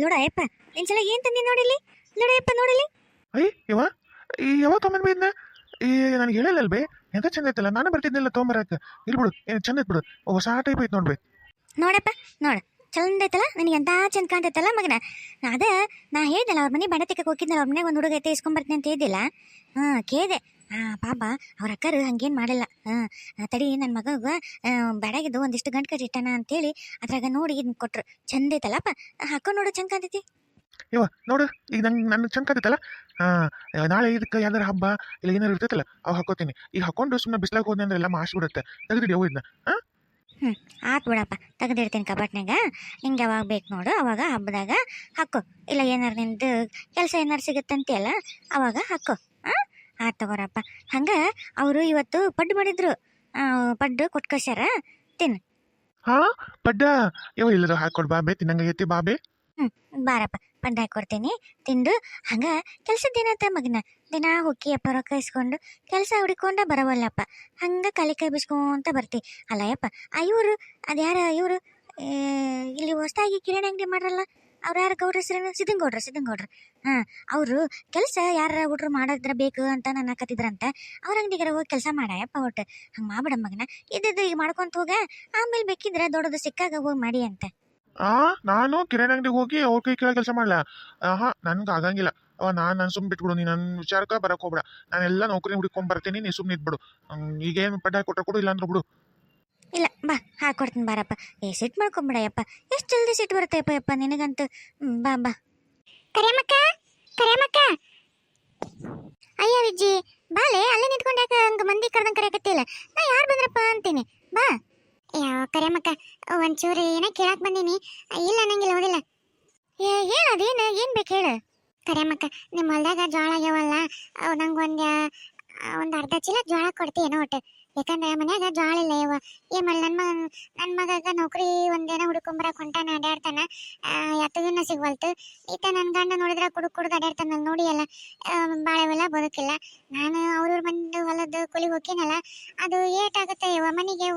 ನೋಡ ಅಯ್ಯಪ್ಪ ನಿನ್ ಸಲ ಏನ್ ತಂದಿ ನೋಡಿಲಿ ನೋಡಯ್ಯಪ್ಪ ನೋಡಿಲಿ ಅಯ್ಯ ಯವ್ವ ಈ ಯಾವಾಗ ತೊಗೊಂಡ್ ಬೈದ್ನ? ಈ ನನಗೆ ಹೇಳಿಲ್ಲ ಬೇ ಎಂತ ಚಂದ ಐತಲ್ಲ ನಾನು ಬರ್ತಿದ್ದಿಲ್ಲ ತೊಗೊಂಬರಕ್ಕೆ ಇಲ್ಲಿ ಬಿಡು ಏನು ಚಂದ ಐತ್ ಬಿಡು. ಹೊಸ ಟೈಪ್ ಐತ್ ನೋಡ್ಬೇಕು ನೋಡಪ್ಪ ನೋಡ. ಚಂದ ಐತಲ್ಲ ನನಗೆ ಎಂತ ಚಂದ ಕಾಣ್ತೈತಲ್ಲ ಮಗನ? ಅದ ನಾ ಹೇಳ್ದಲ್ಲ ಅವ್ರ ಮನೆ ಬಣ್ಣ ತೆಕ್ಕಕ್ಕೆ ಹೋಗಿದ್ನಲ್ಲ ಅವ್ರ ಮನೆಗೆ ಒಂದು ಹುಡುಗ ಐತೆ ಇಸ್ಕೊಂಬರ್ತೀನಿ ಅಂತ ಹೇಳಿದಿಲ್ಲ? ಹಾ ಕೇಳಿದೆ. ಪಾಪ ಅವ್ರ ಅಕ್ಕರು ಹಂಗೇನು ಮಾಡಲ್ಲ. ಹಾ ತಡಿ ನನ್ನ ಮಗಗ ಬಡಗಿದ್ದು ಒಂದಿಷ್ಟು ಗಂಟು ಕಟ್ಟಿ ಇಟ್ಟಾನ ಅಂತೇಳಿ ಅದ್ರಾಗ ನೋಡಿ ಇದನ್ನ ಕೊಟ್ರು. ಚಂದ ಐತಲ್ಲಪ್ಪ ಹಾಕೊಂಡು ನೋಡು ಚಂದ ಕಾಂತೈತಿ ಇವ ನೋಡು ಈಗ ನಂಗೆ ನನ್ನ ಚಂದ ಕಾಂತೈತಲ್ಲ ಹಾಂ ನಾಳೆ ಇದಕ್ಕೆ ಯಾವ್ದಾರ ಹಬ್ಬ ಇಲ್ಲ ಏನಾರು ಇರ್ತೈತಲ್ಲ ಅವು ಹಾಕೋತೀನಿ. ಈಗ ಹಾಕೊಂಡು ಸುಮ್ಮನೆ ಬಿಸ್ಲಾಗ ಹೋದ್ನೆ ಅಂದ್ರೆ ಎಲ್ಲ ಮಾಸ್ ಬಿಡುತ್ತೆ ತೆಗೆದಿಡಿ ಅವು ಇದನ್ನ ಆತ್ ಬಿಡಪ್ಪ. ತೆಗೆದಿಡ್ತೀನಿ ಕಬಾಟ್ನಾಗ ನಿಂಗೆ ಯಾವಾಗ ಬೇಕು ನೋಡು ಅವಾಗ ಹಬ್ಬದಾಗ ಹಾಕೋ. ಇಲ್ಲ ಏನಾರು ನಿಂದು ಕೆಲಸ ಏನಾರು ಸಿಗುತ್ತಂತೆಯಲ್ಲ ಅವಾಗ ಹಾಕೋ ಹಾಂ ಆತ್ ತಗೋರಪ್ಪ. ಹಂಗೆ ಅವರು ಇವತ್ತು ಪಡ್ಡು ಮಾಡಿದ್ರು. ಆ, ಪಡ್ಡು ಕೊಟ್ಟು ಕಳ್ಸ್ಯಾರ ಹಾಂ ಪಡ್ಡ? ಯವ ಇಲ್ಲದ ಹಾಕೊಡ್ ಬಾಬೆ ತಿನ್ನಂಗೈತಿ ಬಾಬೆ? ಬಾರಪ್ಪ. ಪಡ್ಡು ಹಾಕೊಡ್ತೀನಿ ತಿಂದು ಹಂಗೆ ದಿನತ ಮಗನ. ದಿನ ಹೊಕ್ಕಿ ಅಪ್ಪ ರೊಕ್ಕ ಇಸ್ಕೊಂಡು ಕೆಲಸ ಹುಡುಕೊಂಡ ಬರವಲ್ಲಪ್ಪ. ಹಂಗೆ ಕೈ ಕೈ ಬಿಸ್ಕೊಂತ ಬರ್ತಿ. ಅಲ್ಲ ಯಪ್ಪ ಆ ಇವರು ಅದ್ಯಾರ ಇವರು? ಇಲ್ಲಿ ಹೊಸ್ದಾಗಿ ಕಿರಾಣಿ ಅಂಗಡಿ ಮಾಡ್ರಲ್ಲ? ಅವ್ರು ಯಾರು ಗೌಡ್ರ ಹೆಸರೇನು? ಸಿದ್ದಂಗೌಡ್ರ ಹಾಂ, ಅವರು ಕೆಲಸ ಯಾರ ಹುಡ್ರು ಮಾಡಿದ್ರೆ ಬೇಕು ಅಂತ ನನ್ನ ಕತ್ತಿದ್ರಂತೆ ಅವ್ರ ಅಂಗಡಿಗಾರ ಹೋಗಿ ಕೆಲಸ ಮಾಡಯಪ್ಪ ಒಟ್ಟು ಹಂಗೆ ಮಾಡ್ಬಿಡ ಮಗನ. ಇದ್ದಿದ್ದು ಈಗ ಮಾಡ್ಕೊಂತ ಹೋಗ, ಆಮೇಲೆ ಬೇಕಿದ್ರೆ ದೊಡ್ಡದು ಸಿಕ್ಕಾಗ ಹೋಗಿ ಮಾಡಿ ಅಂತ. ಆ, ನಾನು ಕಿರಾಣಿ ಅಂಗಡಿಗೆ ಹೋಗಿ ಅವ್ರ ಕೈ ಕೆಳಗೆ ಕೆಲಸ ಮಾಡ್ಲಾ? ಆಹಾ, ನನ್ಗೆ ಆಗಂಗಿಲ್ಲ. ಅವ ನಾನು ನಾನು ಸುಮ್ಮನೆ ಬಿಟ್ಬಿಡು, ನೀನು ನನ್ನ ವಿಚಾರಕ್ಕೆ ಬರಕ್ ಹೋಗ್ಬೇಡ. ನಾನೆಲ್ಲ ನೌಕರಿ ಹುಡ್ಕೊಂಡ್ ಬರ್ತೀನಿ, ನೀ ಸುಮ್ಮನೆ ಇದ್ಬಿಡು. ಈಗೇನು ಪಡ್ಡ ಕೊಟ್ರೆ ಕೊಡು, ಇಲ್ಲಾಂದ್ರೆ ಬಿಡು. ಇಲ್ಲ ಬಾ ಹಾಕೊಡ್ತೀನಿ ಬಾರಪ್ಪ. ಏ ಸಿಟ್ಟು ಮಾಡ್ಕೊಂಬಿಡಯಪ್ಪ ಎಷ್ಟು ಜಲ್ದಿ ಸಿಟ್ಟು ಬರುತ್ತೆಪ್ಪ ಯಪ್ಪ ನಿನಗಂತೂ. ಹ್ಮ್, ಬಾ ಬಾ. ಕರಿಯಮ್ಮಕ್ಕ ಕರಿಯಮ್ಮಕ್ಕ. ಅಯ್ಯ ವಿಜ್ಜಿ ಬಾಲೆ ಅಲ್ಲೇ ನಿಂತ್ಕೊಂಡು ಯಾಕೆ ಹಂಗೆ ಮಂದಿ ಕರ್ದಂಗೆ ಕರೆಯಕತ್ತಿಲ್ಲ ನಾ ಯಾರು ಬಂದ್ರಪ್ಪ ಅಂತೀನಿ. ಬಾ. ಯಾವ ಕರಿಯಮ್ಮಕ್ಕ ಒಂಚೂರು ಏನೋ ಕೇಳಕ್ ಬಂದೀನಿ. ಇಲ್ಲ ಅನ್ನಂಗಿಲ್ಲ ಹೋಗಿಲ್ಲ. ಏ ಅದೇನು ಏನು ಬೇಕು ಹೇಳು. ಕರಿಯಮ್ಮಕ್ಕ ನಿಮ್ಮ ಹೊಲ್ದಾಗ ಜೋಳ ಆಗ್ಯಾವಲ್ಲ ಅವು ನಂಗೆ ಒಂದು ಒಂದು ಅರ್ಧ ಚೀಲ ಜೋಳ ಕೊಡ್ತೀಯೇನೋ ಒಟ್ಟು. ಯಾಕಂದ್ರೆ ಮನ್ಯಾಗ ಜಾಳ ಇಲ್ಲ ಯವ್ವ ಏನ್ ಮಾಡಲಿ ನನ್ನ ಮಗ ನನ್ನ ಮಗಗ ನೌಕರಿ ಒಂದೇನ ಹುಡುಕೊಂಬರಕ್ ಹೊಂಟಾನ, ಅಡ್ಯಾಡ್ತಾನ. ಎತ್ತಗಿನ ಸಿಗ್ವಲ್ತು. ಈತ ನನ್ನ ಗಂಡ ನೋಡಿದ್ರ ಕುಡುಕ್ ಕುಡ್ದು ಅಡ್ಯಾಡ್ತಾನ ನೋಡಿ ಅಲ್ಲ. ಬಾಳೆವೆಲ್ಲ ಬದುಕಿಲ್ಲ. ನಾನು ಅವ್ರವ್ರ ಬಂದು ಹೊಲದ ಕೂಲಿ ಹೋಗ್ತೀನಲ್ಲ ಅದು ಏಟಾಗುತ್ತೆ ಯವ್ವ? ಮನೆಗೆ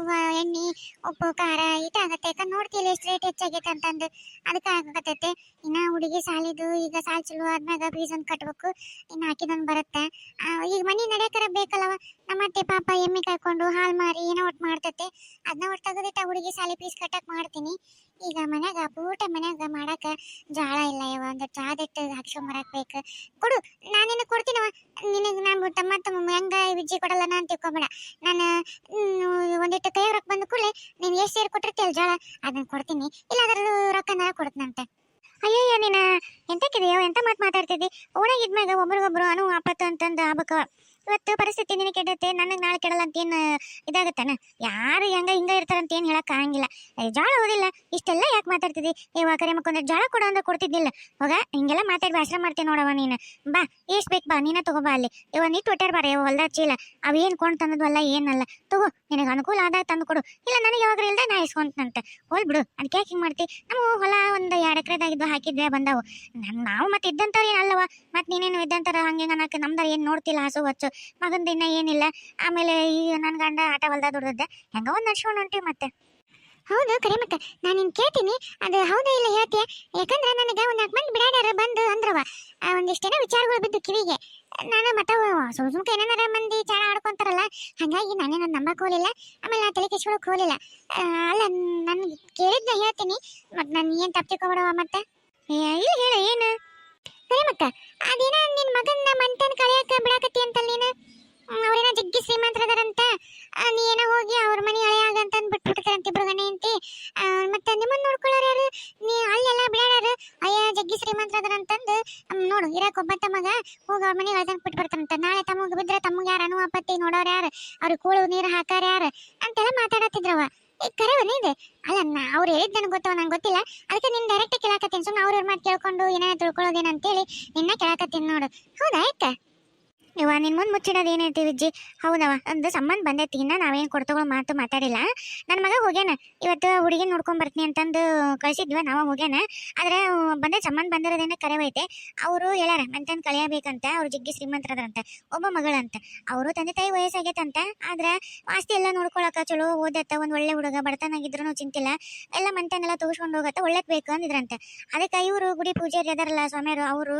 ಎಣ್ಣೆ, ಉಪ್ಪು, ಖಾರ ಈಟಾಗತ್ತೆ. ಯಾಕಂದ್ರೆ ನೋಡ್ತಿಲ್ಲ ಎಷ್ಟು ರೇಟ್ ಹೆಚ್ಚಾಗೈತೆ ಅಂತಂದು. ಅದಕ್ಕೆ ಆಗಕತ್ತೈತೆ. ಇನ್ನ ಹುಡುಗಿ ಸಾಲಿದು, ಈಗ ಸಾಲ್ ಚಲೋ ಆದ್ಮ್ಯಾಗ ಫೀಸ್ ಒಂದು ಕಟ್ಬೇಕು. ಇನ್ನು ಹಾಕಿದೊಂದು ಬರುತ್ತೆ. ಈಗ ಮನೆ ನಡೆಯಕರ ಬೇಕಲ್ಲವ? ನಮ್ಮತ್ತೆ ಪಾಪ ಎಮ್ಮೆ ಕಾಯ್ಕೊಂಡು ಹಾಲು ಮಾರಿ ಏನೋ ಒಟ್ಟು ಮಾಡ್ತತೆ ಅದನ್ನ ಒಟ್ಟು ತೆಗೆದಿಟ್ಟ ಹುಡುಗಿ ಸಾಲಿ ಪೀಸ್ ಕಟ್ಟಕ್ಕೆ ಮಾಡ್ತೀನಿ. ಈಗ ಮನ್ಯಾಗ, ಪೂಟ ಮನ್ಯಾಗ ಮಾಡಾಕ ಜಾಳ ಇಲ್ಲ ಯಾವ ಒಂದು ಜಾದಿಟ್ಟು ಹಾಕ್ಸ್ಕೊಂಬರಕ್ ಬೇಕು. ಕೊಡು, ನಾನು ನಿನಗೆ ಕೊಡ್ತೀನವ ನಿನಗೆ ನಾನು ತಮ್ಮ ತಮ್ಮ ಹೆಂಗ ವಿಜ್ಜಿ ಕೊಡಲ್ಲ ನಾನು ತಿಳ್ಕೊಬೇಡ. ನಾನು ಒಂದಿಟ್ಟು ಕೈ ರೊಕ್ಕ ಬಂದ ಕೂಡಲೇ ನೀನು ಎಷ್ಟು ಸೇರಿ ಕೊಟ್ಟಿರ್ತೀಯಲ್ಲ ಜಾಳ ಅದನ್ನ ಕೊಡ್ತೀನಿ. ಇಲ್ಲ ಇಲ್ಲಾದ್ರೂ ರೊಕ್ಕನ ಕೊಡ್ತೀನಂತೆ. ಅಯ್ಯಯ್ಯ ನೀನು ಎಂತಕ್ಕಿದೆಯೋ ಎಂತ ಮಾತು ಮಾತಾಡ್ತಿದ್ದಿ? ಓಣಾಗಿದ್ಮ್ಯಾಗ ಒಬ್ರಿಗೊಬ್ರು ಅನು ಆಪತ್ತು ಅಂತಂದು ಆಗ್ಬೇಕು ಇವತ್ತು ಪರಿಸ್ಥಿತಿ ನಿನಗೆ ಕೆಡತ್ತೆ, ನನಗೆ ನಾಳೆ ಕೆಡಲ್ಲ ಅಂತ ಏನು ಇದಾಗತ್ತಾನ? ಯಾರು ಹೆಂಗ ಹಿಂಗ ಇರ್ತಾರಂತ ಏನು ಹೇಳಕ್ ಆಗಂಗಿಲ್ಲ. ಜಾಳ ಓದಿಲ್ಲ, ಇಷ್ಟೆಲ್ಲ ಯಾಕೆ ಮಾತಾಡ್ತಿದ್ದಿ? ಇವಾಗ ಕರೆ ಮಕ್ಕೊಂದ್ರೆ ಜಾಳ ಕೊಡ ಅಂದ್ರೆ ಕೊಡ್ತಿದ್ದಿಲ್ಲ. ಹೋಗ, ಹಿಂಗೆಲ್ಲ ಮಾತಾಡಿ ಭಾಷಣ ಮಾಡ್ತೀನಿ ನೋಡವ ನೀನು. ಬಾ ಎಷ್ಟು ಬೇಕು ಬಾ, ನೀನ ತಗೋಬಾ ಅಲ್ಲಿ. ಇವ ನೀಟ್ ಒಟ್ಟಾರ ಬಾರ ಇವ ಹೊಲ್ದ ಚೀಲ. ಅವೇನು ಕೊಂಡು ತಂದದ್ವಲ್ಲ, ಏನಲ್ಲ. ತಗೋ, ನಿನಗೆ ಅನುಕೂಲ ಆದಾಗ ತಂದು ಕೊಡು. ಇಲ್ಲ, ನನಗೆ ಯಾವಾಗ ಇಲ್ಲದೆ ನಾ ಇಸ್ಕೊಂತಂತೆ. ಹೋಲ್ ಬಿಡು ಅದಕ್ಕೆ ಯಾಕೆ ಹಿಂಗೆ ಮಾಡ್ತಿ? ನಮ್ಮ ಹೊಲ ಒಂದು ಎರಡು ಎಕರೆದಾಗಿದ್ದು ಹಾಕಿದ್ದೆ ಬಂದವು. ನಮ್ಮ ನಾವು ಮತ್ತೆ ಇದ್ದಂಥವ್ರು ಏನಲ್ಲವ ಮತ್ತೆ ನೀನೇನು ಇದ್ದಂತಾರ ಹಂಗೆ ನನಗೆ ನಮ್ದಾರ ಏನು ನೋಡ್ತಿಲ್ಲ, ಹಸು, ಹಚ್ಚು. ಮಗಂದ ದಿನ ಏನಿಲ್ಲ. ಆಮೇಲೆ ಈ ನನ್ನ ಗಂಡ ಆಟ ಹೊಲ್ದ ದುಡ್ದದ್ದೆ. ಹೆಂಗ ಒಂದು ನಡ್ಸ್ಕೊಂಡು ಹೊಂಟಿವಿ ಮತ್ತೆ. ಹೌದು ಕರೆ ಮತ್ತೆ ನಾನು ನಿನ್ ಕೇಳ್ತೀನಿ. ಅದು ಹೌದಾ ಇಲ್ಲ ಹೇಳ್ತೀಯ? ಯಾಕಂದ್ರೆ ನನಗೆ ಒಂದು ನಾಲ್ಕು ಮಂದಿ ಬಿಡಾಡ್ಯಾರ ಬಂದು ಅಂದ್ರವ. ಒಂದಿಷ್ಟೇನೋ ವಿಚಾರಗಳು ಬಿದ್ದು ಕಿವಿಗೆ. ನಾನು ಮತ್ತೆ ಸುಮ್ ಸುಮ್ಕೆ ಏನಾರ ಮಂದಿ ಚಾಣ ಆಡ್ಕೊಂತಾರಲ್ಲ, ಹಾಗಾಗಿ ನನ್ನ ನಂಬಕ್ ಹೋಲಿಲ್ಲ ಆಮೇಲೆ ನಾ ತಲೆ ಕೆಚ್ಕೊಳಕ್ ಹೋಲಿಲ್ಲ ಅಲ್ಲ, ನಾನು ಕೇಳಿದ್ನ ಹೇಳ್ತೀನಿ. ಮತ್ತೆ ನಾನು ಏನು ತಪ್ಪಿಕೊಬೇಡವ ಮತ್ತೆ? ಇಲ್ಲ ಹೇಳು, ಏನು? ಸರಿ ಅದೇನ ಶ್ರೀಮಂತರದಾರಂತ ನೀ ಏನೋ ಹೋಗಿ ಅವ್ರ ಮನೆ ಹಳೆಯಾಗ ಅಂತ ಬಿಟ್ಬಿಡ್ತಾರಂತ ಇಬ್ರು ಗಣೆ ಅಂತಿ ಮತ್ತೆ ನಿಮ್ಮನ್ನ ನೋಡ್ಕೊಳ್ಳೋರು ಯಾರು? ನೀ ಅಲ್ಲೆಲ್ಲ ಬಿಡಾಡ್ಯಾರು ಅಯ್ಯ, ಜಗ್ಗಿ ಶ್ರೀಮಂತರದಾರಂತಂದು ನೋಡು, ಇರಕ್ ಒಬ್ಬ ಮಗ, ಹೋಗಿ ಅವ್ರ ಮನೆ ಹಳೆದಂಗ್ ಬಿಟ್ಬಿಡ್ತಾರಂತ. ನಾಳೆ ತಮಗೆ ಬಿದ್ರೆ ತಮಗೆ ಯಾರು ಅನು ಅಪ್ಪತ್ತಿ ನೋಡೋರು ಯಾರು? ಅವ್ರಿಗೆ ಕೂಳು ನೀರು ಹಾಕಾರ ಯಾರು? ಅಂತೆಲ್ಲ ಮಾತಾಡತ್ತಿದ್ರವ ಕರೆವನ ಇದೆ? ಅಲ್ಲ, ನಾ ಅವ್ರು ಹೇಳಿದ್ ನನಗೆ ಗೊತ್ತವ, ನಂಗೆ ಗೊತ್ತಿಲ್ಲ. ಅದಕ್ಕೆ ನಿನ್ನ ಡೈರೆಕ್ಟ್ ಕೇಳಾಕತ್ತೀನಿ. ಸುಮ್ಮನೆ ಅವ್ರ ಮಾತು ಕೇಳ್ಕೊಂಡು ಏನೇನೋ ತಿಳ್ಕೊಳ್ಳೋದೇನಂತೇಳಿ ನಿನ್ನ ಕೇಳಾಕತ್ತೀನಿ ನೋಡು. ಹೌದಾ ಯಾಕ ಇವ ನಿನ್ ಮುಂದೆ ಮುಚ್ಚಿಡೋದು ಏನೈತಿ ವಿಜ್ಜಿ? ಹೌದವ ಒಂದು ಸಂಬಂಧ ಬಂದೈತಿ, ಇನ್ನ ನಾವೇನು ಕೊಡ್ತಗಳು ಮಾತು ಮಾತಾಡಿಲ್ಲ. ನನ್ನ ಮಗ ಹೋಗ್ಯಾನ, ಇವತ್ತು ಹುಡುಗಿ ನೋಡ್ಕೊಂಡ್ ಬರ್ತೀನಿ ಅಂತಂದು ಕಳ್ಸಿದ್ವ, ನಾವ ಹೋಗ್ಯಾನ. ಆದ್ರೆ ಬಂದ ಸಂಬಂಧ ಬಂದಿರೋದೇನ ಕರೆವೈತೆ ಅವರು ಹೇಳ್ಯಾರ ಮಂತನ್ ಕಳಿಯಬೇಕಂತ, ಅವ್ರು ಜಿಗ್ಗಿ ಶ್ರೀಮಂತರದ್ರಂತ, ಒಬ್ಬ ಮಗಳಂತ. ಅವರು ತಂದೆ ತಾಯಿ ವಯಸ್ಸಾಗೈತಂತ, ಆದ್ರೆ ಆಸ್ತಿ ಎಲ್ಲ ನೋಡ್ಕೊಳಕ ಚಲೋ ಓದತ್ತ, ಒಂದ್ ಒಳ್ಳೆ ಹುಡುಗ ಬಡತನಾಗಿದ್ರು ಚಿಂತಿಲ್ಲ. ಎಲ್ಲ ಮಂತನೆಲ್ಲ ತೋರಿಸ್ಕೊಂಡು ಹೋಗತ್ತ, ಒಳ್ಳೇದ್ ಬೇಕು ಅಂದಿದ್ರಂತೆ. ಅದಕ್ಕೆ ಇವರು ಗುಡಿ ಪೂಜಾರಿ ಅದಾರಲ್ಲ ಸ್ವಾಮಿಯರು ಅವರು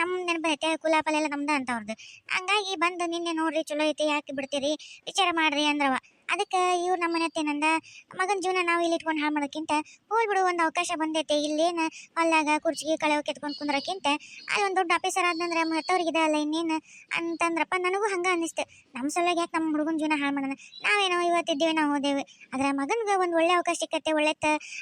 ನಮ್ ನೆನಪೈತೆ ಕುಲಾಪಲ ಎಲ್ಲ ನಮ್ದ ಅಂತ ಅವ್ರದ್ದು ಹಂಗಾಗಿ ಬಂದು ನಿನ್ನೆ ನೋಡ್ರಿ ಚಲೋ ಐತಿ ಯಾಕೆ ಬಿಡ್ತೀರಿ? ವಿಚಾರ ಮಾಡ್ರಿ ಅಂದ್ರವ. ಅದಕ್ಕೆ ಇವ್ರು ನಮ್ಮ ಮನೆ ನಂದ ಮಗನ ಜೀವನ ನಾವು ಇಲ್ಲಿ ಇಟ್ಕೊಂಡು ಹಾಳು ಮಾಡೋಕ್ಕಿಂತ ಹೋಗ್ಬಿಡು ಒಂದು ಅವಕಾಶ ಬಂದೈತೆ. ಇಲ್ಲೇನು ಹೊಲ್ದಾಗ ಕುರ್ಚಿಗೆ ಕಳೆ ಕೆತ್ಕೊಂಡು ಕುಂದ್ರಕ್ಕಿಂತ ಅಲ್ಲಿ ಒಂದು ದೊಡ್ಡ ಆಫೀಸರ್ ಆದ್ನಂದ್ರೆ ಮತ್ತವ್ರಿಗೆ ಅಲ್ಲ, ಇನ್ನೇನು ಅಂತಂದ್ರಪ್ಪ ನನಗೂ ಹಂಗೆ ಅನ್ನಿಸ್ತು ನಮ್ಮ ಸಲುವಾಗಿ ಯಾಕೆ ನಮ್ಮ ಹುಡುಗನ ಜೀವನ ಹಾಳು ಮಾಡೋಣ ನಾವೇನೋ ಇವತ್ತಿದ್ದೇವೆ, ನಾವು ಹೋದೇವೆ. ಆದ್ರೆ ಮಗನಿಗೆ ಒಂದು ಒಳ್ಳೆ ಅವಕಾಶ ಸಿಕ್ಕತ್ತೆ, ಒಳ್ಳೆ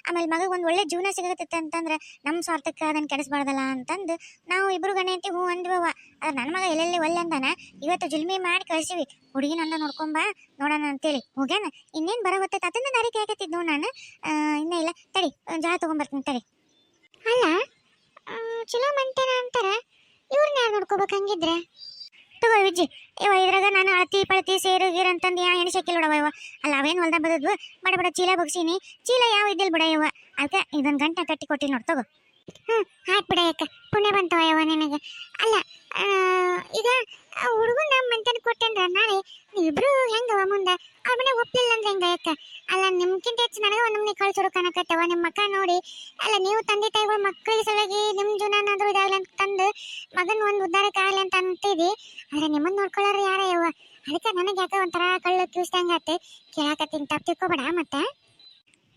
ಆಮೇಲೆ ಮಗ ಒಂದು ಒಳ್ಳೆ ಜೀವನ ಸಿಗತ್ತೆ ಅಂತಂದ್ರೆ ನಮ್ಮ ಸ್ವಾರ್ಥಕ್ಕೆ ಅದನ್ನು ಕೆಡಿಸ್ಬಾರ್ದಲ್ಲ ಅಂತಂದು ನಾವು ಇಬ್ಬರು ಗಣೇತಿ ಹೂ ಅಂದ್ವವ ಆದ್ರೆ ನನ್ನ ಮಗ ಎಲ್ಲೆಲ್ಲಿ ಒಲ್ಲೆ ಅಂದಾನ? ಇವತ್ತು ಜುಲ್ಮಿ ಮಾಡಿ ಕಳ್ಸಿವಿ. ಹುಡುಗಿನಂದ ನೋಡ್ಕೊಂಬ ನೋಡೋಣ ಅಂತೇಳಿ. ಹೋಗ್ಯಾನ? ಇನ್ನೇನು ಬರೋ ಹೊತ್ತೈತೆ ಅದನ್ನ ದಾರಿ ನೋಡ್ ನಾನು. ಇನ್ನ ಇಲ್ಲ. ತಡಿ ಜೋಳ ತೊಗೊಂಬರ್ತೀನಿ ತಗೊಂಬರ್ತೀನಿ ತಡಿ. ಅಲ್ಲ ಚಲೋ ಮಂಟೇನ ಅಂತಾರ. ಇವ್ರನ್ನ ಯಾರು ನೋಡ್ಕೋಬೇಕು ಹಂಗಿದ್ರೆ? ತಗೋ ವಿಜ್ಜಿ. ಇವ ಇದ್ರಾಗ ನಾನು ಅಳತಿ ಪಳತಿ ಸೇರು ಗೀರು ಅಂತಂದು ಯಾ ಶಕ್ಕಿ ನೋಡವ ಇವ ಅಲ್ಲ ಅವೇನು ಹೊಲ್ದಾಗ ಬದದ್ವು? ಬಡ ಬಡ ಚೀಲ ಬಗ್ಸೀನಿ. ಚೀಲ ಯಾವ ಇದ್ದಿಲ್ಲ ಬಿಡ ಇವ ಅದಕ್ಕೆ ಇದೊಂದು ಗಂಟೆ ಕಟ್ಟಿ ಕೊಟ್ಟಿ ನೋಡ್ ತಗೋ. ಹ್ಞೂ ಆಯ್ತು ಬಿಡ ಯಾಕ ಪುಣ್ಯ ಬಂತವ ಯವ ನಿನಗೆ. ಅಲ್ಲ ಈಗ ಹುಡುಗನ ಮಂತನ ಕೊಟ್ಟಂದ್ರ ನಾಳೆ ನೀವಿಬ್ರು ಹೆಂಗವ ಮುಂದೆ? ಅವ್ರ ಮನೆ ಒಪ್ಲಿಲ್ಲ ಅಂದ್ರೆ ಹೆಂಗ ಯಾಕ ಅಲ್ಲ ನಿಮ್ಗಿಂತ ಹೆಚ್ಚು ನನಗೆ ಒಂದು ನಮ್ನಿ ಕಳ್ಸೋರು ಕನಕತ್ತವ ನಿಮ್ಮ ಮಕ್ಕ ನೋಡಿ. ಅಲ್ಲ, ನೀವು ತಂದೆ ತಾಯಿಗಳು ಮಕ್ಕಳಿಗೆ ಸಲುವಾಗಿ ನಿಮ್ಮ ಜೀವನನಾದ್ರೂ ಇದಾಗಲಿ ಅಂತ ತಂದು ಮಗನ ಒಂದು ಉದ್ದಾರಕ್ಕೆ ಆಗಲಿ ಅಂತ ಅಂತೀವಿ ಆದ್ರೆ ನಿಮ್ಮನ್ನ ನೋಡ್ಕೊಳ್ಳೋರು ಯಾರ ಯವ್ವ ಅದಕ್ಕೆ ನನಗೆ ಯಾಕೆ ಒಂಥರ ಕಳ್ಳು ಕ್ಯೂಸ್ದಂಗ ಆತೆ. ಕೇಳಾಕತ್ತೀನಿ. ತಪ್ಪು ತಿಳ್ಕೊಬೇಡ ಮತ್ತೆ.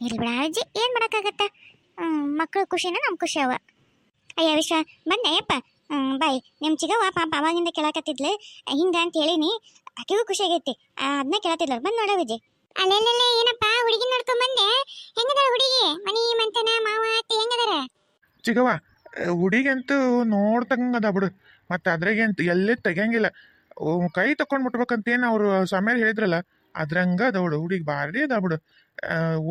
ಇಲ್ಲಿ ಬಿಡ ಅಜ್ಜಿ, ಏನು ಮಾಡೋಕ್ಕಾಗತ್ತ? ಮಕ್ಕಳು ಖುಷಿನ ನಮ್ಮ ಖುಷಿ ಅವ. ಅಯ್ಯ ವಿಶ್ವ ಬಂದೆ ಅಯ್ಯಪ್ಪ. ಹ್ಮ್, ಬಾಯ್. ನಿಮ್ಮ ಚಿಗವ್ವ ಪಾಪ ಅವಾಗಿಂದ ಕೇಳಾಕತ್ತಿದ್ಲು. ಹಿಂಗೆ ಅಂತ ಹೇಳಿನಿ. ಆಕೆಗೂ ಖುಷಿ ಆಗೈತಿ. ಅದನ್ನ ಕೇಳತ್ತಿದ್ಲ ಬಂದ್ ನೋಡ ವಿಜಯ್ ಅಲ್ಲೆಲ್ಲೆಲ್ಲ ಏನಪ್ಪ ಹುಡುಗಿ ನೋಡ್ಕೊಂಡ್ ಬಂದೆ? ಹೆಂಗದಾರ ಹುಡುಗಿ? ಮನಿ ಮಂತನ ಮಾವ ಅತ್ತಿ ಹೆಂಗದಾರ? ಚಿಗವ ಹುಡುಗಂತೂ ನೋಡ್ತಂಗದ ಬಿಡು. ಮತ್ತು ಅದ್ರಾಗೆ ಅಂತ ಎಲ್ಲೇ ತೆಗಿಯಂಗಿಲ್ಲ. ಓ, ಕೈ ತಕೊಂಡ್ ಮುಟ್ಬೇಕಂತೇನು ಅವರು ಸಮಯ ಹೇಳಿದ್ರಲ್ಲ ಅದ್ರಂಗ ಅದ ಬಿಡು. ಹುಡುಗಿ ಭಾರಿ ಅದ ಬಿಡು.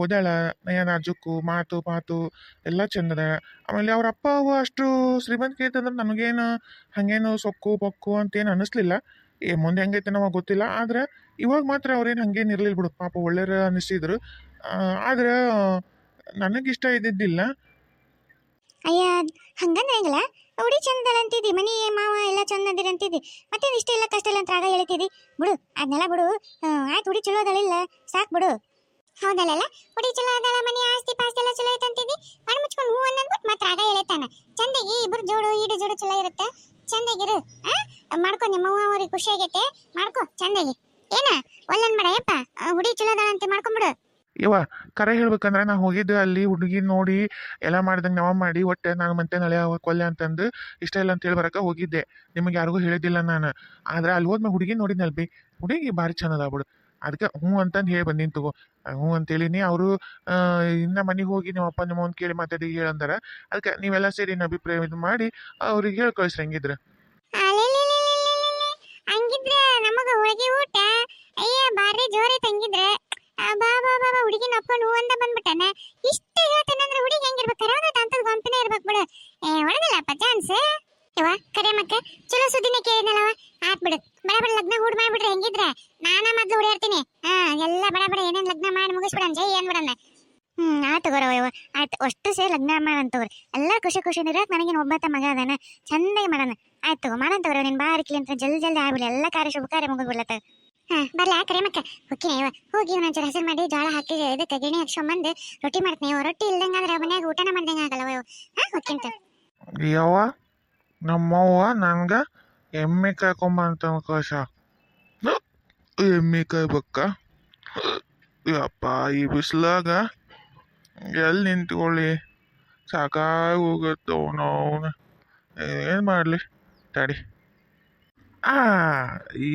ಓದಾಳ ನಯನ ನಾಜುಕು ಮಾತು ಪಾತು ಎಲ್ಲ ಚಂದದ. ಆಮೇಲೆ ಅವ್ರ ಅಪ್ಪ ಅವ್ವ ಅಷ್ಟು ಶ್ರೀಮಂತಿಕೆ ಐತಂದ್ರೆ ನನಗೇನು ಹಂಗೇನು ಸೊಕ್ಕು, ಪೊಕ್ಕು ಅಂತೇನು ಅನ್ನಿಸ್ಲಿಲ್ಲ. ಏ, ಮುಂದೆ ಹೆಂಗೈತೆ ನಮಗೆ ಗೊತ್ತಿಲ್ಲ. ಆದ್ರೆ ಇವಾಗ ಮಾತ್ರ ಅವ್ರೇನು ಹಂಗೇನು ಇರ್ಲಿಲ್ಲ ಬಿಡು. ಪಾಪ ಒಳ್ಳೆಯ ಅನ್ನಿಸಿದ್ರು. ಆದ್ರೆ ನನಗಿಷ್ಟ ಇದ್ದಿದ್ದಿಲ್ಲ. ಅಯ್ಯ, ಹಂಗಂದ್ರೆ ಹೆಂಗಲ್ಲ? ಅವಡಿ ಚಂದಳ ಅಂತಿದ್ದಿ, ಮನಿ, ಮಾವ ಎಲ್ಲ ಚಂದ ಮತ್ತೇನು ಅಂತಿದ್ದಿ. ಮತ್ತೆ ಇಷ್ಟ ಇಲ್ಲ ಕಷ್ಟ ಇಲ್ಲ ಅಂತ ಆಗ ಹೇಳ್ತಿದ್ದಿ? ಬಿಡು ಅದನ್ನೆಲ್ಲ ಬಿಡು. ಆಯ್ತು ಹುಡಿ ಚಲೋ ಅದಳಿಲ್ಲ. ಸಾಕ್ ಬಿಡು. ಹೌದಲ್ಲ ಹುಡುಗಿ ಚಲೋ ಅದಾಳ ಮನೆ, ಆಸ್ತಿ ಪಾಸ್ತಿ ಎಲ್ಲ ಚಲೋ ಐತೆ ಅಂತಿದ್ದಿ? ಕಣ್ಣು ಮುಚ್ಕೊಂಡು ಹೂ ಅಂದ್ಬಿಟ್ಟು ಮತ್ತೆ ಆಗ ಹೇಳ್ತಾನ. ಚಂದಾಗಿ ಇಬ್ರು ಜೋಡು ಈಡು ಜೋಡು ಚಲೋ ಇರುತ್ತೆ? ಚಂದಾಗಿರು ಮಾಡ್ಕೊ ನಿಮ್ಮ ಅವ್ವ ಅವ್ರಿಗೆ ಖುಷಿ ಆಗೈತೆ. ಮಾಡ್ಕೊ, ಚಂದಾಗಿ. ಏನ? ಒಲ್ಲನ್ ಮಾಡ, ಯಪ್ಪ. ಹುಡುಗಿ ಹುಡಿ ಚಲೋ ಅದಾಳ ಅಂತ ಮಾಡ್ಕೊಂಬಿಡು. ಇವ ಕರೆ ಹೇಳ್ಬೇಕಂದ್ರೆ ನಾ ಹೋಗಿದ್ದು ಅಲ್ಲಿ ಹುಡುಗಿ ನೋಡಿ, ಎಲ್ಲ ಮಾಡ್ದಂಗೆ ನಾವ ಮಾಡಿ ಒಟ್ಟೆ ನಾನು ಮತ್ತೆ ನಳೆ ಕೊಲ್ಲೆ ಅಂತಂದು ಇಷ್ಟ ಇಲ್ಲ ಅಂತ ಹೇಳಿ ಬರಕ ಹೋಗಿದ್ದೆ. ನಿಮಗೆ ಯಾರಿಗೂ ಹೇಳಿದ್ದಿಲ್ಲ ನಾನು. ಆದ್ರೆ ಅಲ್ಲಿ ಹೋದ್ಮೇಲೆ ಹುಡುಗಿ ನೋಡಿದ್ನಲ್ಬಿ? ಹುಡುಗಿ ಭಾರಿ ಚಂದ ಬಿಡು. ಅದಕ್ಕೆ ಹ್ಞೂ ಅಂತಂದು ಹೇಳಿ ಬಂದೀನಿ ತಗೋ. ಹ್ಞೂ ಅಂತೇಳಿನಿ ಅವರು ಇನ್ನ ಮನೆಗೆ ಹೋಗಿ ನಿಮ್ಮ ಅಪ್ಪ ಕೇಳಿ ಮಾತಾಡಿ ಹೇಳಂದಾರ ಅದಕ್ಕೆ ನೀವೆಲ್ಲ ಸೇರಿ ಅಭಿಪ್ರಾಯ ಇದು ಮಾಡಿ ಅವ್ರಿಗೆ ಹೇಳಿ ಕಳಿಸ್ರಿ ಹಂಗಿದ್ರೆ ಅಲೆಲೆಲೆಲೆಲೆಲೆಲೆ. ಹಂಗಿದ್ರ ನಮಗ ಹೋಳಿಗೆ ಊಟ ಅಯ್ಯ ಬಾರಿ ಜೋರಿ ತಂಗಿದ್ರೆ ಬಾ ಬಾ ಬಾ ಬಾ ಹುಡುಗಿನ ಒಪ್ಕೊಂಡು ಹೂ ಅಂತ ಬಂದ್ಬಿಟ್ಟಾನ ಇಷ್ಟು ಹೇಳ್ತಾನಂದ್ರೆ ಹುಡುಗಿ ಹೆಂಗಿರ್ಬೇಕು ಕರೋದ ಅಂತದ್ ಗೊಂಪಿನೇ ಇರ್ಬೇಕು ಬಿಡು ಏ ಹೊಡೆದಿಲ್ಲಪ್ಪ ಚಾನ್ಸ್ ಇವ ಕರೆ ಮಕ್ಕ ಚಲೋ ಸುದ್ದಿನೇ ಕೇಳಿದ್ನಲ್ಲವ ಆತ್ ಬಿಡು ಬಡ ಬಡ ಲಗ್ನ ಹೂಡ್ ಮಾಡ್ಬಿಡ್ರಿ ಹೆಂಗಿದ್ರ ನಾನ ಮೊದ್ಲು ಹುಡಿಯಾಡ್ತೀನಿ ಹಾ ಎಲ್ಲ ಬಡ ಬಡ ಏನೇನ್ ಲಗ್ನ ಮಾಡಿ ಮುಗಿಸ್ಬಿಡಣ ಜೈ ಏನ್ಬಿಡಣ ಹ್ಮ್ ಆತು ಗೌರವ ಯವ್ವ ಆಯ್ತು ಅಷ್ಟು ಸೇರಿ ಲಗ್ನ ಮಾಡಂತ ತಗೋರಿ ಖುಷಿ ಅಂದ್ರೆ ನನಗೇನು ಒಬ್ಬತ್ತ ಮಗ ಅದಾನ? ಚಂದಾಗಿ ಮಾಡೋಣ. ಆಯ್ತು ತಗೋ ಮಾಡಂತ ಬಾರಿ ಬಾರಿಕ್ಲಿ ಅಂತ ಜಲ್ದಿ ಜಲ್ದಿ ಆಗ್ಬಿಡಿ. ಎಲ್ಲ ಕಾರ್ಯ ಶುಭ ಕಾರ್ಯ ಮುಗಿದ್ಬಿಡ್ಲತ್ತ ಬರ್ಲಿ, ಆ ಕರೆ ಮಕ್ಕ. ಓಕೆ ಇವ ಹೋಗಿ ಒಂದೊಂಚೂರು ಹೆಸರು ಮಾಡಿ ಜೋಳ ಹಾಕಿ, ಇದಕ್ಕೆ ಗಿಣಿ ಹಾಕ್ಸ್ಕೊಂಬಂದು ರೊಟ್ಟಿ ಮಾಡ್ತೀನಿ. ರೊಟ್ಟಿ ಇಲ್ದಂಗ ಆದ್ರೆ ಮನ್ಯಾಗ ಊಟನ ಮಾಡ್ದಂಗ ಆಗಲ್ಲ ಹಾ ಅಂತ ಯವ್ವ, ನಮ್ಮವ್ವ, ನನಗೆ ಎಮ್ಮೆ ಕಾಯಿ ಕೊಂಬಂತ ಅವಕಾಶ. ಎಮ್ಮೆ ಬಕ್ಕ. ಯಪ್ಪ, ಈ ಬಿಸಿಲಾಗ ಎಲ್ಲಿ ನಿಂತ್ಕೊಳ್ಳಿ? ಸಾಕಾಗಿ ಹೋಗುತ್ತೆ ಅವನವನು ಏನು ಮಾಡಲಿ? ತಡಿ. ಆ,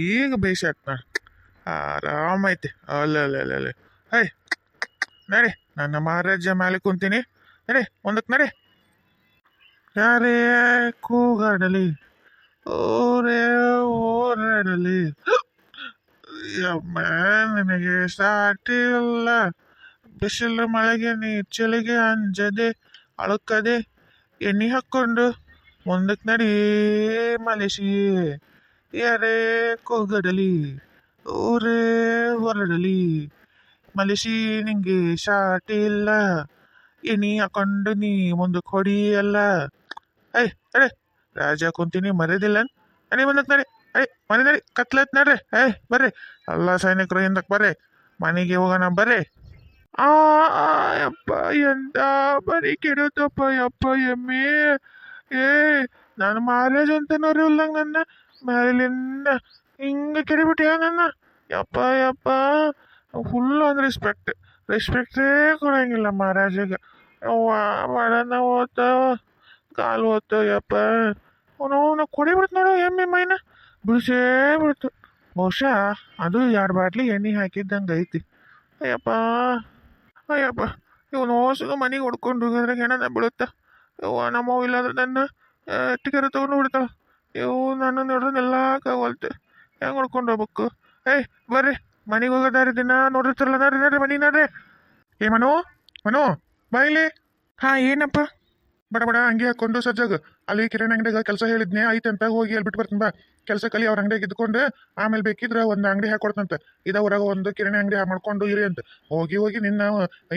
ಈಗ ಬೇಸಾಯ್ತು ನೋಡಿ. ಆರಾಮೈತಿ ಅಲ್ಲ ಅಲ್ಲ ಹೇ ನಡಿ, ನನ್ನ ಮಹಾರಾಜ ಮೇಲೆ ಕುಂತೀನಿ. ನಡಿ ಒಂದಕ್ಕೆ ನಡಿ. ಯಾರೇ ಕೂಗಾಡಲಿ. ಓರೇ ಓರಾಡಲಿ ಅಮ್ಮ ನಿನಗೆ ಸಾಟಿ ಇಲ್ಲ ಬಿಸಿಲು ಮಳೆಗೆ ನೀ ಚಳಿಗೆ ಅಂಜದೆ ಅಳುಕದೆ ಎಣ್ಣೆ ಹಾಕ್ಕೊಂಡು ಮುಂದಕ್ಕೆ ನಡಿ ಮಲೇಶಿ ಎರೆ ಕೋಗಡಲಿ, ಊರೇ ಹೊರಡಲಿ. ಮಲಿಸಿ ನಿಂಗೆ ಶಾಟಿ ಇಲ್ಲ. ಎಣಿ ಹಾಕೊಂಡು ನೀ ಮುಂದೆ ಕೊಡಿಯಲ್ಲ ಐ ಅರೆ, ರಾಜ ಕುಂತೀನಿ, ಮರೆದಿಲ್ಲ. ಅನಿ ಮುಂದಕ್ಕೆ ನಡಿ. ಐ ಮನೆ ನಡಿ. ಕತ್ಲತ್ ನಡ್ರಿ ಏ ಬರ್ರಿ. ಎಲ್ಲ ಸೈನಿಕರು ಹಿಂದಕ್ಕೆ ಬರ್ರಿ. ಮನೆಗೆ ಹೋಗೋಣ, ಬರ್ರಿ. ಆ ಅಪ್ಪ ಎಂತ ಬರೀ ಕೆಡುತ್ತಪ್ಪ, ಯಪ್ಪ, ಎಮ್ಮೆ. ಏ, ನಾನು ಮ್ಯಾರೇಜ್ ಅಂತ ನೋರಿಲ್ಲಂಗ ನನ್ನ ಮ್ಯಾಲಿಂದ ಹಿಂಗೆ ಕೆಡಿಬಿಟ್ಟೆ ನನ್ನ? ಯಪ್ಪ ಯಪ್ಪ. ಫುಲ್ ಒಂದು ರೆಸ್ಪೆಕ್ಟ್ ರೆಸ್ಪೆಕ್ಟೇ ಕೊಡಂಗಿಲ್ಲ ಮಹಾರಾಜಗೆ ಅವ್ವ ಮಾಡೋಣ ಓದ್ತ ಕಾಲು ಓದ್ತ ಯಪ್ಪ. ಅವನು ಕೊಡಿಬಿಡ್ತು ನೋಡು, ಎಮ್ಮೆ, ಮೈನ. ಬಿಡಿಸೇ ಬಿಡ್ತು. ಬಹುಶಃ ಅದು ಎರಡು ಬಾಟ್ಲಿ ಎಣ್ಣೆ ಹಾಕಿದ್ದಂಗೆ ಐತಿ ಅಯ್ಯಪ್ಪ. ಅಯ್ಯಪ್ಪ, ಇವನು ಹೋಸಲು ಮನೆಗೆ ಹೊಡ್ಕೊಂಡು ಹೋಗಿದ್ರೆ ಹೆಣನ ಬೀಳುತ್ತೆ? ಇವ ನಮ್ಮವ್ ಇಲ್ಲಾಂದ್ರೆ ನನ್ನ ಟಿಕೆಟ್ ತೊಗೊಂಡು ಬಿಡ್ತಾಳೆ ಇವು ನನ್ನ ನೋಡ್ರನ್ನೆಲ್ಲ ಕಾವಲ್ತೆ ಹೆಂಗೆ ಹೊಡ್ಕೊಂಡು ಹೋಗ್ಬೇಕು? ಏಯ್, ಬರ್ರಿ. ಮನೆಗೆ ಹೋಗೋದಾರಿ ದಿನ ನೋಡಿರ್ತಾರಲ್ಲ ನಾರಿ ನಾರಿ ಮನೆ ನೋಡ್ರಿ. ಏ, ಮನು ಮನು ಬಾಯಿಲಿ ಹಾಂ, ಏನಪ್ಪ? ಬಡ ಬಡ ಹಂಗೆ ಹಾಕೊಂಡು ಸಜ್ಜಾಗ. ಅಲ್ಲಿ ಕಿರಣ್ ಅಂಗಡಿಗೆ ಕೆಲಸ ಹೇಳಿದ್ನೆ ಐತಂತ ಹೋಗಿ ಅಲ್ಲಿ ಬಿಟ್ಟು ಬರ್ತೀನಿ ಬಾ. ಕೆಲಸ ಕಲಿ ಅವ್ರ ಅಂಗಡಿಯಾಗ ಇದ್ಕೊಂಡು ಆಮೇಲೆ ಬೇಕಿದ್ರೆ ಒಂದು ಅಂಗಡಿ ಹಾಕೊಡ್ತಂತ. ಇದ ಹೊರಗ ಒಂದು ಕಿರಾಣಿ ಅಂಗಡಿ ಮಾಡ್ಕೊಂಡು ಇರಿ ಅಂತ. ಹೋಗಿ ಹೋಗಿ ನಿನ್ನ,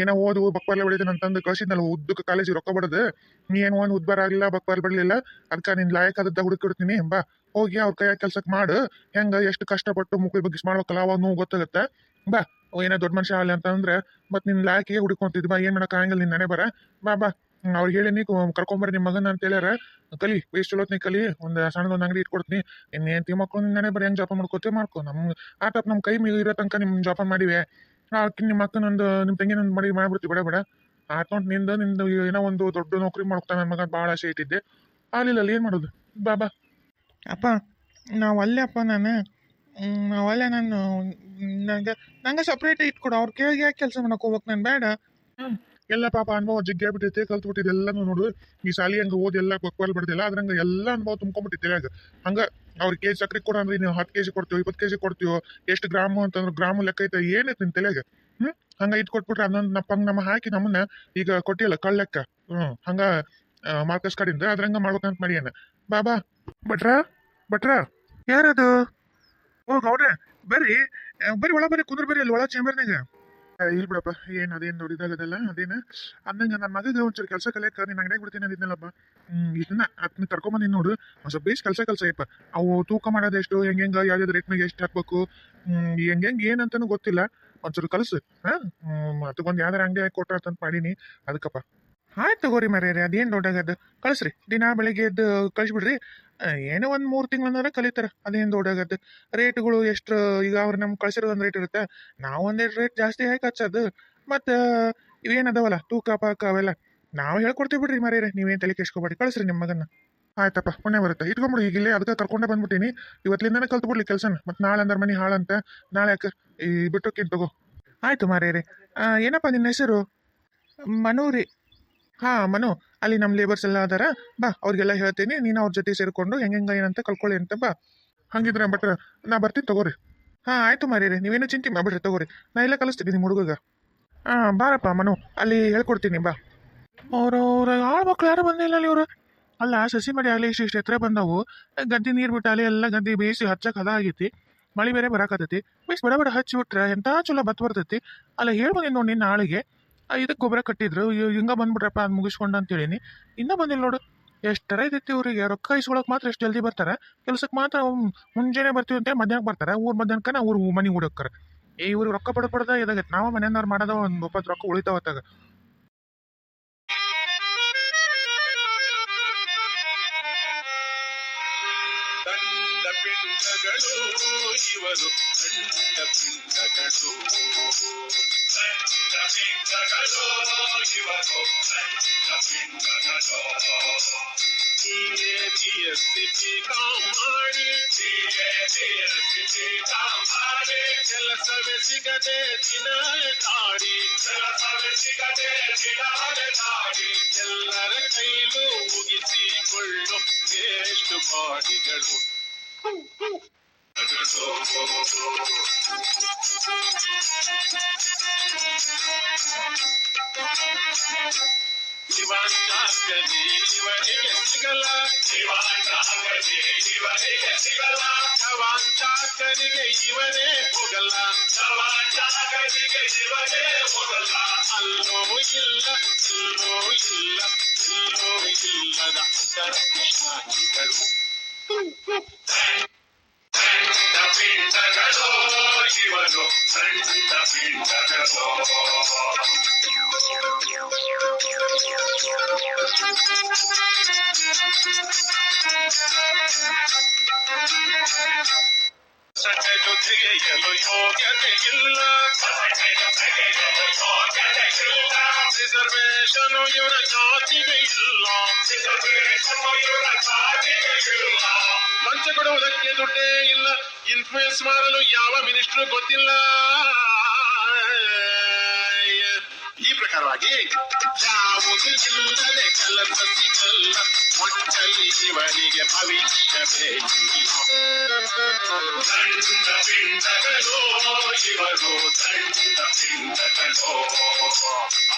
ಏನೋ ಓದು, ಬಕ್ವಾಲೆ ಬೆಳಿತೀನಿ ಅಂತಂದು ಕಳ್ಸಿದ್ನಲ್ಲ, ಉದ್ದಕ್ಕೆ ಕಾಲೇಜಿಗೆ ರೊಕ್ಕ ಬಡದು. ನೀ ಏನು ಒಂದು ಉದ್ಬಾರ ಆಗಲಿಲ್ಲ, ಬಕ್ವಾಲ್ ಬಿಡಲಿಲ್ಲ ಅದಕ್ಕೆ ನಿನ್ನ ಲಾಯಕಾದದ್ದ ಹುಡುಕಿಡ್ತೀನಿ ಬಾ. ಹೋಗಿ ಅವ್ರ ಕೈಯಾಗ ಕೆಲ್ಸಕ್ಕೆ ಮಾಡು. ಹೆಂಗ ಎಷ್ಟು ಕಷ್ಟಪಟ್ಟು ಮುಕ್ಳಿ ಬಗ್ಗಿಸ್ ಮಾಡ್ಬೇಕಲ್ಲ, ಅವಾಗ ನೋವು ಗೊತ್ತಾಗತ್ತೆ. ಬಾ. ಏನೋ ದೊಡ್ಡ ಮನುಷ್ಯ ಆಗಲಿ ಅಂತಂದ್ರೆ ಮತ್ತೆ ನಿನ್ನ ಲಾಯಕಿಗೆ ಹುಡುಕೊಂತಿದ್ ಬಾ. ಏನು ಮಾಡಕ್ಕೆ ಆಗಂಗಿಲ್ಲ ನಿನ್ನ ನಡೆ ಬರ. ಬಾ ಬಾ. ಅವ್ರಿಗೆ ಹೇಳಿ ನೀ ಕರ್ಕೊಂಬರ್ರಿ ನಿಮ್ಮ ಮಗನ ಅಂತ ಹೇಳ್ಯಾರ. ಕಲಿ ಬೇಸ್ ಚಲೋತ್ನಿ ಕಲಿ. ಒಂದು ಸಣ್ಣದೊಂದು ಅಂಗಡಿ ಇಟ್ಕೊಡ್ತೀನಿ. ಇನ್ನು ಹೆಂಡತಿ ಮಕ್ಕಳು ನಿನ್ನೆ ಬರೀ ಹೆಂಗೆ ಜಾಪ ಮಾಡ್ಕೋತೀವಿ ಮಾಡ್ಕೊ. ನಮ್ಮ ಟಪ್ ನಮ್ಮ ಕೈ ಮೀ ಇರೋ ತನಕ ನಿಮ್ಮ ಜಾಪ ಮಾಡಿವೆ. ಆಕೆ ನಿಮ್ಮ ಅಕ್ಕನೊಂದು ನಿಮ್ಮ ತಂಗಿನೊಂದು ಮಾಡಿ ಮಾಡ್ಬಿಡ್ತೀವಿ ಬೇಡ ಬೇಡ. ಆ ಅಕೌಂಟ್ ನಿಂದು ನಿಂದು ಏನೋ ಒಂದು ದೊಡ್ಡ ನೌಕರಿ ಮಾಡ್ಕೊತಾನೆ ನನ್ನ ಮಗ ಭಾಳ ಆಸೆ ಇಟ್ಟಿದ್ದೆ. ಆಗಲಿಲ್ಲ ಅಲ್ಲಿ ಏನು ಮಾಡೋದು? ಬಾ ಬಾ. ಅಪ್ಪ ನಾವು ಅಲ್ಲೇ ಅಪ್ಪ ನಾನು. ನಾವು ಅಲ್ಲೇ ನಾನು ನನಗೆ ನಂಗೆ ಸಪ್ರೇಟ್ ಇಟ್ಕೊಡು. ಅವ್ರು ಕೇಳಿ ಯಾಕೆ ಕೆಲಸ ಮಾಡಕ್ಕೆ ಹೋಗ್ಬೇಕು ನಾನು? ಬೇಡ. ಎಲ್ಲ ಪಾಪ ಅನುಭವ ಜಗ್ಗಿ ಕಲ್ತು ಕಲ್ತ್ಬಿಟ್ಟಿದೆ, ಎಲ್ಲನೂ ನೋಡು. ಈ ಸಾಲಿ ಹಂಗೆ ಓದಿ ಎಲ್ಲ ಕೊಕ್ವಲ್ ಬಿಡ್ದಿಲ್ಲ ಅದ್ರಂಗೆ ಎಲ್ಲ ಅನುಭವ ತುಂಬ್ಕೊಂಡ್ಬಿಟ್ಟಿದೆ ಆಗ ಹಂಗೆ ಅವ್ರಿಗೆ ಕೆ ಜಿ ಸಕ್ರೆ ಕೊಡು ಅಂದ್ರೆ ನೀವು ಹತ್ತು ಕೆ ಜಿ ಕೊಡ್ತೀವಿ, ಇಪ್ಪತ್ತು ಕೆ ಜಿ ಕೊಡ್ತೀವೋ, ಎಷ್ಟು ಗ್ರಾಮು ಅಂತಂದ್ರೆ ಗ್ರಾಮು ಲೆಕ್ಕ ಐತೆ, ಏನೈತೆ ನಿನ್ನ ತಲೆಗೆ ಹ್ಞೂ ಹಂಗೆ ಇದು ಕೊಟ್ಬಿಟ್ರೆ ಅದೊಂದು ನಪ್ಪಂಗೆ ನಮ್ಮ ಹಾಕಿ ನಮ್ಮನ್ನ ಈಗ ಕೊಟ್ಟಿಲ್ಲ ಕಳ್ಳ ಲೆಕ್ಕ. ಹ್ಞೂ ಹಂಗೆ ಮಾರ್ಕಸ್ ಕಡಿಂದ ಅದ್ರಂಗೆ ಮಾಡ್ಬೇಕಂತ ಮಾಡ್ಯಾನ. ಬಾ ಬಾ ಭಟ್ರ ಭಟ್ರ, ಯಾರದು? ಓ, ಗೌಡ್ರೆ, ಬರ್ರಿ. ಬರ್ರಿ ಒಳ ಬರ್ರಿ, ಕುಂದ್ರ ಬರ್ರಿ ಅಲ್ಲಿ ಒಳ ಚೇಂಬರ್ನಾಗ ಇಲ್ಲ ಬಿಡಪ್ಪ ಏನು ಅದೇನು ನೋಡಿದಾಗದಲ್ಲ ಅದೇನ? ಅಂದಂಗೆ ನನ್ನ ಮಗಗೆ ಒಂಚೂರು ಕೆಲಸ ಕಲಿಯಕ್ಕೆ ನೀನು ಅಂಗಡಿಯಾಗ ಬಿಡ್ತೀನಿ ಅಂದಿದ್ನಲ್ಲಪ್ಪ. ಇದನ್ನ ಅದನ್ನ ಕರ್ಕೊಂಬಂದಿನಿ ನೋಡು. ಸ್ವಲ್ಪ ಬೇಸ್ ಕೆಲಸ ಕೆಲಸ ಇಪ್ಪ. ಅವು ತೂಕ ಮಾಡೋದು ಎಷ್ಟು, ಹೆಂಗೆ ಹೆಂಗೆ ಎಷ್ಟು ಹಾಕ್ಬೇಕು ಹೆಂಗೆ ಹೆಂಗೆ ಗೊತ್ತಿಲ್ಲ. ಒಂಚೂರು ಕಲಸು, ಹಾಂ? ಅದಕ್ಕೊಂದು ಯಾವ್ದಾರ ಅಂಗಡಿ ಅಂತ ಮಾಡೀನಿ. ಅದಕ್ಕಪ್ಪ. ಆಯ್ತು ತಗೋರಿ ಮರ್ಯಾರೆ ಅದೇನು ದೊಡ್ಡಾಗದ್ದು ಕಳಿಸ್ರಿ, ದಿನ ಬೆಳಿಗ್ಗೆ ಎದ್ದು ಕಳಿಸ್ಬಿಡ್ರಿ. ಏನೋ ಒಂದು ಮೂರು ತಿಂಗಳಂದ್ರೆ ಕಲಿತಾರೆ. ಅದೇನು ದೊಡ್ಡಾಗತ್ತೆ ರೇಟ್ಗಳು ಎಷ್ಟು ಈಗ ಅವ್ರು ನಮ್ಗೆ ಕಳ್ಸಿರೋ ಒಂದು ರೇಟ್ ಇರುತ್ತೆ. ನಾವು ಒಂದೆರಡು ರೇಟ್ ಜಾಸ್ತಿ ಹಾಕಿ ಹಚ್ಚೋದು. ಮತ್ತು, ಇವೇನದಾವಲ್ಲ? ತೂಕ, ಪಾಕ ಅವೆಲ್ಲ. ನಾವು ಹೇಳ್ಕೊಡ್ತೀವಿ ಬಿಡ್ರಿ ಮರ್ಯಾರೆ ನೀವೇನು ತಲೆ ಕೆಸ್ಕೊಬೇಡಿ ಕಳಿಸ್ರಿ ನಿಮ್ಮ ಮಗನ ಆಯ್ತಪ್ಪ, ಪುಣ್ಯ ಬರುತ್ತೆ. ಇಟ್ಕೊಂಬಿಡಿ, ಈಗ ಇಲ್ಲೇ ಅದಕ್ಕೆ ಕರ್ಕೊಂಡೇ ಬಂದ್ಬಿಟ್ಟಿನಿ. ಇವತ್ತಿಂದನೇ ಕಲ್ತು ಬಿಡ್ಲಿ ಕೆಲಸನ. ಮತ್ತು ನಾಳೆ ಅಂದ್ರೆ ಮನೆ ಹಾಳಂತ. ನಾಳೆ ಯಾಕೆ ಈ ಬಿಟ್ಟೋಕಿನ್ ತಗೋ. ಆಯ್ತು ಮಾರೇರಿ. ಏನಪ್ಪ ನಿನ್ನ ಹೆಸರು? ಮನು ರೀ. ಹಾಂ, ಮನು. ಅಲ್ಲಿ ನಮ್ಮ ಲೇಬರ್ಸ್ ಎಲ್ಲ ಅದಾರ, ಬಾ, ಅವ್ರಿಗೆಲ್ಲ ಹೇಳ್ತೀನಿ, ನೀನು ಅವ್ರ ಜೊತೆ ಸೇರಿಕೊಂಡು ಹೆಂಗೆ ಏನಂತ ಕಲ್ಕೊಳ್ಳಿ ಅಂತ ಬಾ. ಹಂಗಿದ್ರೆ ಬಟ್ ನಾ ಬರ್ತೀನಿ ತಗೋರಿ. ಹಾಂ, ಆಯ್ತು ರೀ ನೀವೇನು ಚಿಂತೆ ಮಾಡ್ಬಿಡ್ರಿ ತಗೋರಿ. ನಾ ಎಲ್ಲ ಕಲಿಸ್ತೀನಿ ನಿಮ್ಮ ಹುಡುಗಗ. ಹಾಂ, ಬಾರಪ್ಪ ಮನು, ಅಲ್ಲಿ ಹೇಳ್ಕೊಡ್ತೀನಿ, ಬಾ. ಅವರು, ಅವ್ರ, ಆಳು ಮಕ್ಳು ಯಾರು ಬಂದಿಲ್ಲ ಅಲ್ಲಿ ಇವರು? ಅಲ್ಲ ಸಸಿ ಮಡಿ ಆಗಲಿ ಇಷ್ಟು ಇಷ್ಟು ಎತ್ತರ ಬಂದವು. ಗದ್ದೆ ನೀರು ಬಿಟ್ಟು ಅಲ್ಲಿ ಎಲ್ಲ ಗದ್ದೆ ಬೇಯಿಸಿ ಹಚ್ಚಕ್ಕೆ ಹದ ಆಗೈತಿ. ಮಳೆ ಬೇರೆ ಬರಾಕತ್ತೈತಿ ಬೇಸ್, ಬಡ ಬಡ ಹಚ್ಚಿ ಬಿಟ್ರೆ ಎಂಥ ಚಲೋ ಬತ್ ಬರ್ತೈತಿ. ಅಲ್ಲ ಹೇಳ್ಬಂದಿನಿ ನೋಡಿ ನಿನ್ನ ನಾಳೆಗೆ ಇದಕ್ಕೆ ಗೊಬ್ಬರ ಕಟ್ಟಿದ್ರು ಹಿಂಗ ಬಂದ್ಬಿಟ್ರಪ್ಪ ಅದು ಮುಗಿಸ್ಕೊಂಡು ಅಂತ ಹೇಳಿನಿ ಇನ್ನೂ ಬಂದಿಲ್ಲ ನೋಡು ಎಷ್ಟರ ಇದೈತಿ ಇವ್ರಿಗೆ ರೊಕ್ಕ ಇಸ್ಕೊಳಕ್ ಮಾತ್ರ ಎಷ್ಟು ಜಲ್ದಿ ಬರ್ತಾರೆ ಕೆಲ್ಸಕ್ಕೆ ಮಾತ್ರ ಮುಂಜಾನೆ ಬರ್ತೀವಿ ಅಂತ ಮಧ್ಯಾಹ್ನ ಬರ್ತಾರೆ ಊರ್ ಮಧ್ಯಾಹ್ನ ಊರು ಮನೆ ಹುಡುಕ್ತಾರೆ ಏ ಇವ್ರಿಗೆ ರೊಕ್ಕ ಪಡ ಪಡ್ದ ಇದಾಗೈತೆ ನಾವು ಮನೆಯವ್ರು ಮಾಡೋದ ಒಂದು ಒಪ್ಪತ್ತು ರೊಕ್ಕ ಉಳಿತಾವತ್ತಾಗ Thank ಪಿಂಡಗಳು ಇವರು ತಂಡ ಪಿಂಡಗಳು ತಂಡ ಪಿಂಡಗಳು ಇವರು ತಂಡ ಪಿಂಡಗಳು ನೀನೇ ಬಿಎಸ್ಸಿ ಮಾಡಿ ನೀನೇ ಬಿಎಸ್ಸಿ ಮಾಡಿ ಕೆಲಸವೇ ಸಿಗದೆ ದಿನ ದಾಡಿ ಕೆಲಸವೇ ಸಿಗದೆ ದಿನ ದಾಡಿ ಎಲ್ಲರ ಕೈಲೂ ಮುಗಿಸಿಕೊಳ್ಳು ಎಷ್ಟು ಬಾಡಿಗಳು ಶಿವಾಚಾರ್ಯನೇ ಇವರಿಗೆ ಸಿಗಲ್ಲ ಶಿವಾಚಾರ್ಯನೇ ಇವರಿಗೆ ಸಿಗಲ್ಲ ಶವಾಚಾರ್ಯನಿಗೆ ಇವನೇ ಹೋಗಲ್ಲ ಶವಾಚಾರ್ಯನಿಗೆ ಇವನೇ ಹೋಗಲ್ಲ ಅಲ್ಲೋ ಇಲ್ಲ ಇಲ್ಲೋ ಇಲ್ಲ ಇಲ್ಲೋ ಇಲ್ಲದ da finta cazzo, ci vado, da finta cazzo. Saçaydı tege yelo yodiyate illa Saçaydı tege yelo yodiyate illa Sizler beşanu yura çatige illa Sizler beşanu yura çatige illa ಲಂಚ ಕೊಡುವುದಕ್ಕೆ ದುಡ್ಡೇ ಇಲ್ಲ. ಇನ್ಫ್ಲೂಯೆನ್ಸ್ ಮಾಡಲು ಯಾವ ಮಿನಿಸ್ಟ್ರು ಗೊತ್ತಿಲ್ಲ. ಈ ಪ್ರಕಾರವಾಗಿ ಯಾವುದು ಇಲ್ಲದೆ ಕೆಲಸ ಸಿಗಲ್ಲ ಒಟ್ಟಲ್ಲಿ ಇವರಿಗೆ ಭವಿಷ್ಯ ಬೇಕಿಲ್ಲ ದಂಡ ಪಿಂಡಗಳು.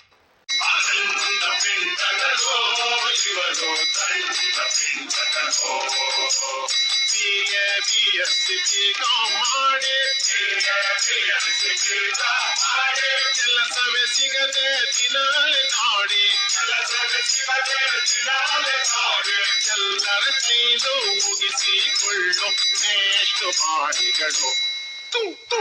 ಕೆಲಸವೇ ಸಿಗದೆ ದಿನಾಲೆ ನಾಡಿ ಕೆಲಸವೇ ಸಿಗದೆ ದಿನಾಲೆ ನಾಡಿ ಎಲ್ಲರ ಕೈಲು ಮುಗಿಸಿಕೊಳ್ಳು ಮೇಷ್ಟು ಮಾಡಿಗಳು ತು ತು